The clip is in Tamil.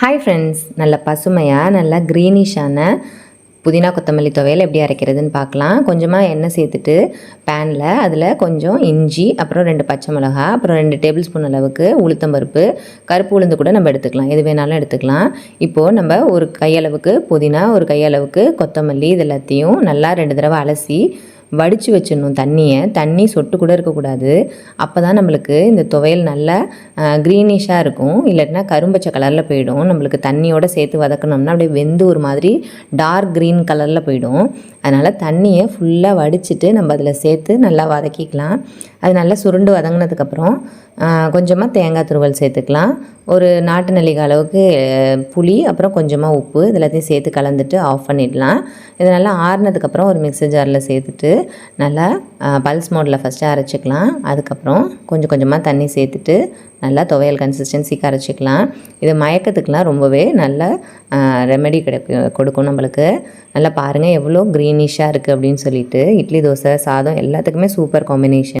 ஹாய் ஃப்ரெண்ட்ஸ் நல்ல பசுமையாக நல்லா க்ரீனிஷான புதினா கொத்தமல்லி துவையல் எப்படி அரைக்கிறதுன்னு பார்க்கலாம். கொஞ்சமாக எண்ணெய் சேர்த்துட்டு பேனில் அதில் கொஞ்சம் இஞ்சி அப்புறம் ரெண்டு பச்சை மிளகா அப்புறம் ரெண்டு டேபிள் ஸ்பூன் அளவுக்கு உளுத்தம்பருப்பு கருப்பு உளுந்து கூட நம்ம எடுத்துக்கலாம். எது வேணாலும் எடுத்துக்கலாம். இப்போது நம்ம ஒரு கையளவுக்கு புதினா ஒரு கையளவுக்கு கொத்தமல்லி இது எல்லாத்தையும் நல்லா ரெண்டு தடவை அலசி வடித்து வச்சிடணும் தண்ணியை. தண்ணி சொட்டு கூட இருக்கக்கூடாது. அப்போ தான் நம்மளுக்கு இந்த துவையல் நல்லா க்ரீனிஷாக இருக்கும். இல்லாட்டினா கரும்பச்சை கலரில் போயிடும். நம்மளுக்கு தண்ணியோடு சேர்த்து வதக்கணும்னா அப்படியே வெந்து ஒரு மாதிரி டார்க் க்ரீன் கலரில் போயிடும். அதனால் தண்ணியை ஃபுல்லாக வடிச்சிட்டு நம்ம அதில் சேர்த்து நல்லா வதக்கிக்கலாம். அது நல்லா சுருண்டு வதங்கினதுக்கப்புறம் கொஞ்சமாக தேங்காய் துருவல் சேர்த்துக்கலாம். ஒரு நாட்டு நெல்லிக்காய் அளவுக்கு புளி அப்புறம் கொஞ்சமாக உப்பு இதெல்லாத்தையும் சேர்த்து கலந்துட்டு ஆஃப் பண்ணிடலாம். இது நல்லா ஆறுனதுக்கப்புறம் ஒரு மிக்சர் ஜாரில் சேர்த்துட்டு நல்லா பல்ஸ் மோடில் ஃபஸ்ட்டு அரைச்சிக்கலாம். அதுக்கப்புறம் கொஞ்சம் கொஞ்சமாக தண்ணி சேர்த்துட்டு நல்லா துவையல் கன்சிஸ்டன்சிக்கு அரைச்சிக்கலாம். இது மயக்கத்துக்கெலாம் ரொம்பவே நல்ல ரெமெடி கிடைக்கும் கொடுக்கும் நம்மளுக்கு. நல்லா பாருங்கள் எவ்வளோ க்ரீனிஷாக இருக்குது அப்படின்னு சொல்லிட்டு இட்லி தோசை சாதம் எல்லாத்துக்குமே சூப்பர் காம்பினேஷன்